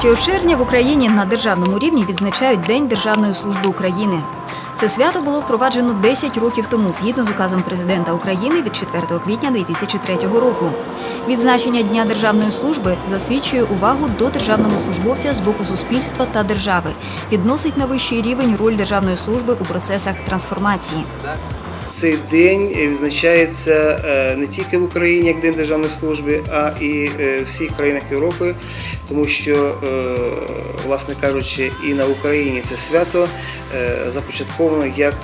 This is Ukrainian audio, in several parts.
3 червня в Україні на державному рівні відзначають День Державної служби України. Це свято було впроваджено 10 років тому згідно з указом президента України від 4 квітня 2003 року. Відзначення Дня державної служби засвідчує увагу до державного службовця з боку суспільства та держави, підносить на вищий рівень роль державної служби у процесах трансформації. Цей день відзначається е, не тільки в Україні як День державної служби, а і е, в всіх країнах Європи, тому що, е, власне кажучи, і на Україні це свято започатковано як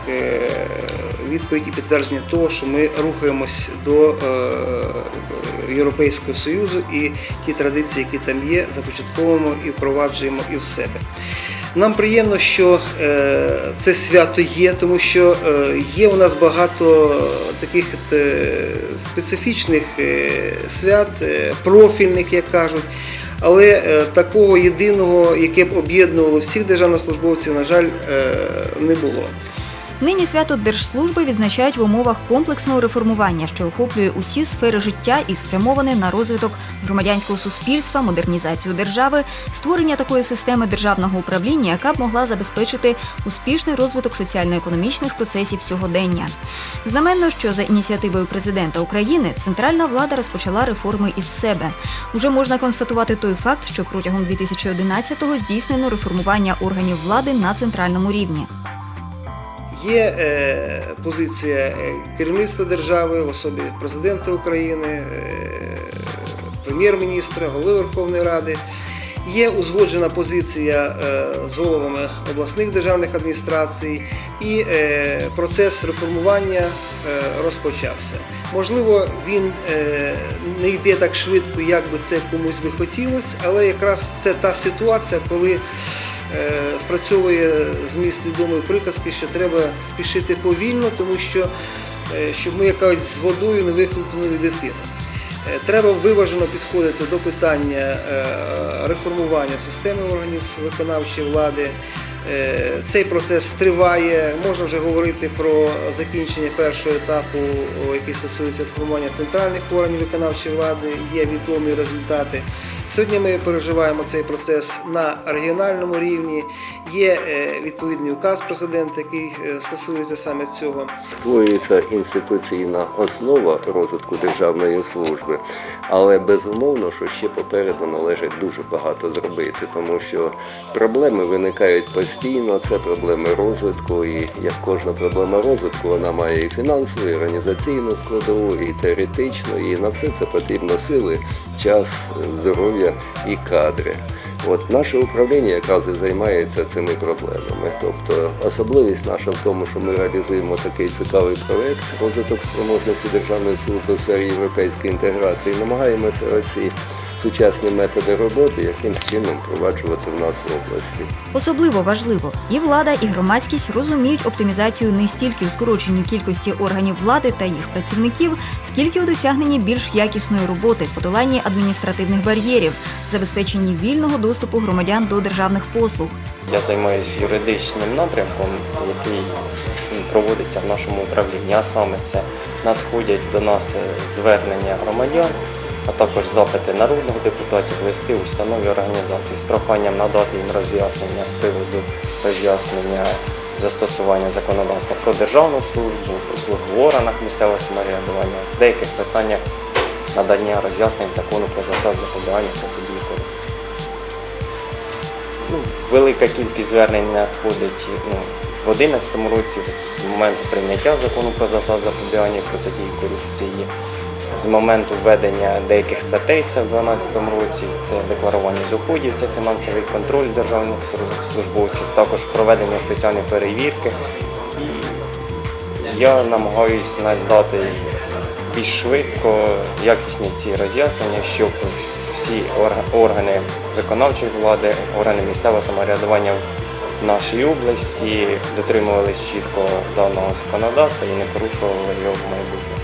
відповідь і підтвердження того, що ми рухаємось до Європейського Союзу і ті традиції, які там є, започатковуємо і впроваджуємо і в себе. Нам приємно, що е, це свято є, тому що е, є у нас багато таких е, специфічних свят, профільних, як кажуть. Але такого єдиного, яке б об'єднувало всіх державних службовців, на жаль, не було. Нині свято Держслужби відзначають в умовах комплексного реформування, що охоплює усі сфери життя і спрямоване на розвиток громадянського суспільства, модернізацію держави, створення такої системи державного управління, яка б могла забезпечити успішний розвиток соціально-економічних процесів сьогодення. Знаменно, що за ініціативою президента України центральна влада розпочала реформи із себе. Уже можна констатувати той факт, що протягом 2011-го здійснено реформування органів влади на центральному рівні. Є е, позиція е, керівництва держави в особі президента України, е, прем'єр-міністра, голови Верховної Ради. Є узгоджена позиція з головами обласних державних адміністрацій, і процес реформування розпочався. Можливо, він не йде так швидко, як би це комусь би хотілося, але якраз це та ситуація, коли спрацьовує зміст відомої приказки, що треба спішити повільно, тому що е, щоб ми якось з водою не вихлопнули дитину. Е, Треба виважено підходити до питання е, реформування системи органів виконавчої влади. Е, Цей процес триває. Можна вже говорити про закінчення першого етапу, який стосується реформування центральних органів виконавчої влади. Є відомі результати. Сьогодні ми переживаємо цей процес на регіональному рівні. Є е, відповідний указ президента, який е, стосується саме цього. Створюється інституційна основа розвитку державної служби, але безумовно, що ще попереду належить дуже багато зробити, тому що проблеми виникають постійно. Це проблеми розвитку, і як кожна проблема розвитку, вона має і фінансову, і організаційну складову, і теоретичну, і на все це потрібно сили, час, здоров'я і кадри. От наше управління якраз і займається цими проблемами. Тобто особливість наша в тому, що ми реалізуємо такий цікавий проект розвиток спроможності державної служби в сфері європейської інтеграції. Намагаємося ці сучасні методи роботи якимсь чином впроваджувати в нас в області. Особливо важливо, і влада, і громадськість розуміють оптимізацію не стільки у скороченні кількості органів влади та їх працівників, скільки у досягненні більш якісної роботи, подоланні адміністративних бар'єрів, забезпеченні вільного доступу громадян до державних послуг. Я займаюся юридичним напрямком, який проводиться в нашому управлінні. А саме це надходять до нас е, звернення громадян, а також запити народних депутатів, листи установ і організацій з проханням надати їм роз'яснення з приводу роз'яснення застосування законодавства про державну службу, про службу в органах місцевого самоврядування, в деяких питаннях надання роз'яснень закону про засад запобігання протидії корупції. Ну, велика кількість звернень надходить ну, в 2011 році з моменту прийняття закону про засад запобігання протидії корупції. З моменту введення деяких статей, це в 2012 році, це декларування доходів, це фінансовий контроль державних службовців, також проведення спеціальної перевірки. І я намагаюся надати більш швидко якісні ці роз'яснення, щоб всі органи виконавчої влади, органи місцевого самоврядування в нашій області дотримувались чітко даного законодавства і не порушували його в майбутньому.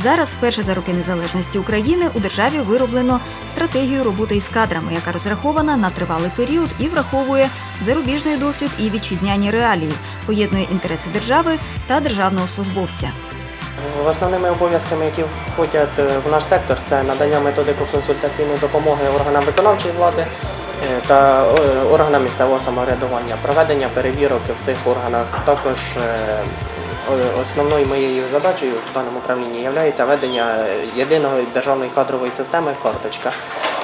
Зараз, вперше за роки незалежності України, у державі вироблено стратегію роботи із кадрами, яка розрахована на тривалий період і враховує зарубіжний досвід і вітчизняні реалії, поєднує інтереси держави та державного службовця. Основними обов'язками, які входять е, в наш сектор, це надання методико-консультаційної допомоги органам виконавчої влади, е, та е, органам місцевого самоврядування. Проведення перевірок в цих органах також основною моєю задачею в даному управлінні є ведення єдиної державної кадрової системи карточка.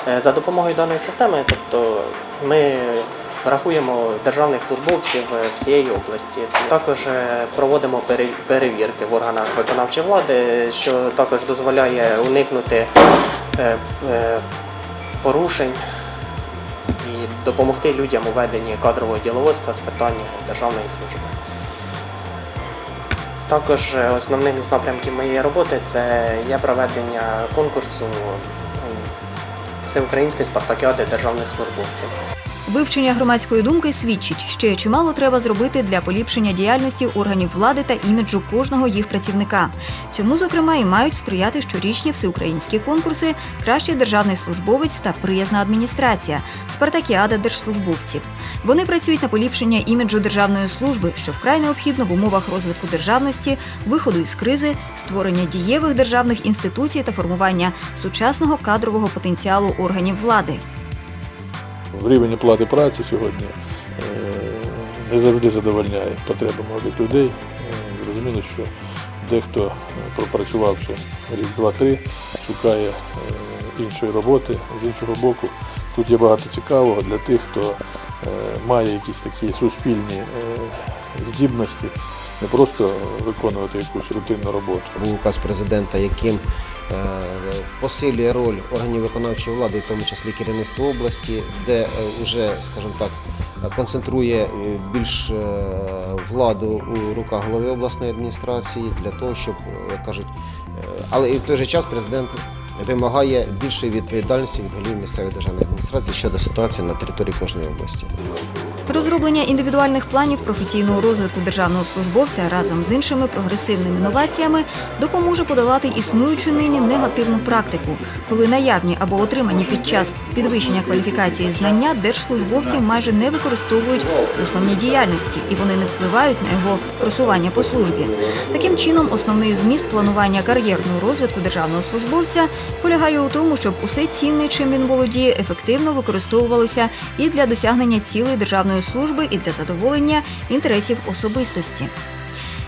Е, За допомогою даної системи, тобто ми рахуємо державних службовців е, всієї області. Також е, проводимо перевірки в органах виконавчої влади, що також дозволяє уникнути е, е, порушень і допомогти людям у веденні кадрового діловодства з питань державної служби. Також е, основним із напрямків моєї роботи це є проведення конкурсу всеукраїнської спартакіади державних службовців. Вивчення громадської думки свідчить, ще чимало треба зробити для поліпшення діяльності органів влади та іміджу кожного їх працівника. Цьому, зокрема, і мають сприяти щорічні всеукраїнські конкурси Кращий державний службовець та приязна адміністрація Спартакіада держслужбовців. Вони працюють на поліпшення іміджу державної служби, що вкрай необхідно в умовах розвитку державності, виходу із кризи, створення дієвих державних інституцій та формування сучасного кадрового потенціалу органів влади. Рівень оплати праці сьогодні е, не завжди задовольняє потреби молодих людей. Е, Зрозуміло, що дехто, е, пропрацювавши рік, два-три, шукає іншої роботи. З іншого боку, тут є багато цікавого для тих, хто е, має якісь такі суспільні е, здібності, не просто виконувати якусь рутинну роботу. указ президента, яким е, посилює роль органів виконавчої влади, в тому числі керівництва області, де вже, скажімо так, концентрує більш владу у руках голови обласної адміністрації для того, щоб, як кажуть, але і в той же час президент вимагає більшої відповідальності від голів місцевої державної адміністрації щодо ситуації на території кожної області. Розроблення індивідуальних планів професійного розвитку державного службовця разом з іншими прогресивними новаціями допоможе подолати існуючу нині негативну практику, коли наявні або отримані під час підвищення кваліфікації знання держслужбовці майже не використовують у діяльності і вони не впливають на його просування по службі. Таким чином, основний зміст планування кар'єрного розвитку державного службовця полягає у тому, щоб усе цінне, чим він володіє, ефективно використовувалося і для досягнення цілей державної служби, і для задоволення інтересів особистості.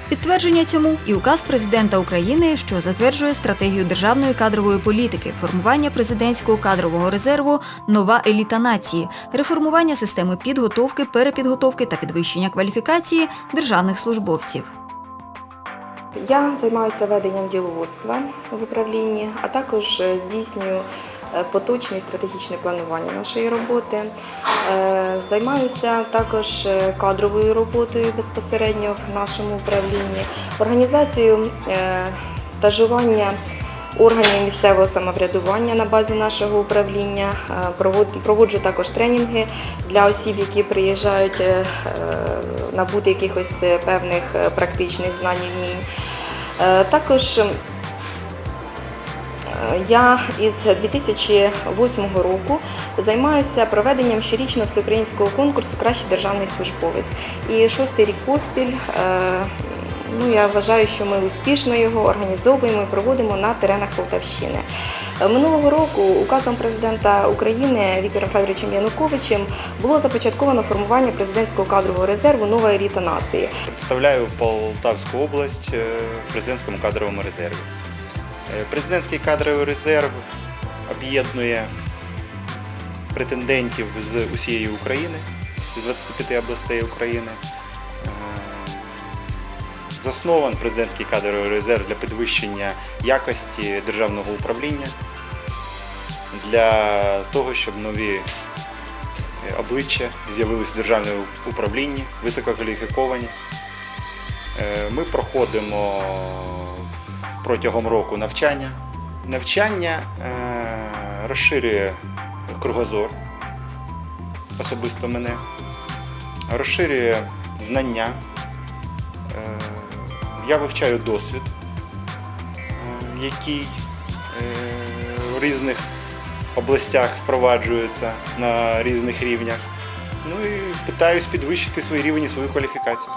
Підтвердження цьому і указ президента України, що затверджує стратегію державної кадрової політики, формування президентського кадрового резерву, нова еліта нації, реформування системи підготовки, перепідготовки та підвищення кваліфікації державних службовців. Я займаюся веденням діловодства в управлінні, а також е, здійснюю поточне і стратегічне планування нашої роботи. Е, Займаюся також е, кадровою роботою безпосередньо в нашому управлінні, організацією е, стажування органів місцевого самоврядування на базі нашого управління. Е, Проводжу також тренінги для осіб, які приїжджають е, е, набути якихось е, певних е, практичних знань і вмінь. Е, Також е, я із 2008 року займаюся проведенням щорічного всеукраїнського конкурсу Кращий державний службовець. І шостий рік поспіль. е, Ну, я вважаю, що ми успішно його організовуємо і проводимо на теренах Полтавщини. Минулого року указом президента України Віктором Федоровичем Януковичем було започатковано формування президентського кадрового резерву Нова еліта нації. Представляю Полтавську область е, в президентському кадровому резерві. Е, Президентський кадровий резерв об'єднує претендентів з усієї України, з 25 областей України. Е, Заснований президентський кадровий резерв для підвищення якості державного управління, для того, щоб нові е, обличчя з'явилися в державному управлінні, висококваліфіковані. Ми проходимо протягом року навчання. Навчання е, розширює кругозор, особисто мене, розширює знання. Е, Я вивчаю досвід, е, який в різних областях впроваджується на різних рівнях. Ну і питаюсь підвищити свій рівень і свою кваліфікацію.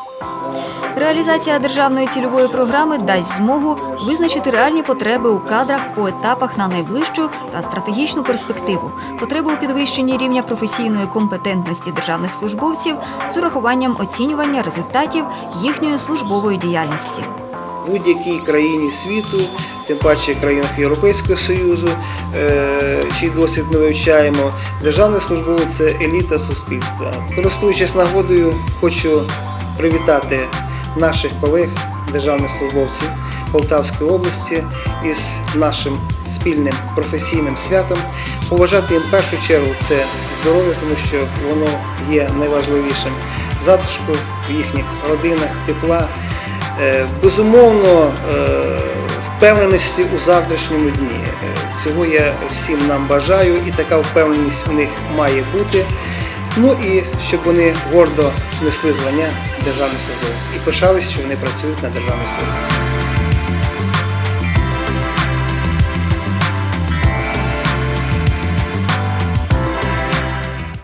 Реалізація державної цільової програми дасть змогу визначити реальні потреби у кадрах по етапах на найближчу та стратегічну перспективу, потреби у підвищенні рівня професійної компетентності державних службовців з урахуванням оцінювання результатів їхньої службової діяльності. будь-якій країні світу, тим паче країнах Європейського Союзу, е, чий досвід ми вивчаємо. Державний службовець це еліта суспільства. Користуючись нагодою, хочу привітати наших колег, державних службовців Полтавської області із нашим спільним професійним святом. Побажати їм в першу чергу це здоров'я, тому що воно є найважливішим. Затишку в їхніх родинах, тепла. Е, Безумовно, е, впевненості у завтрашньому дні. Цього я всім нам бажаю, і така впевненість у них має бути. Ну і щоб вони гордо несли звання державних службовців і пишались, що вони працюють на державній службі.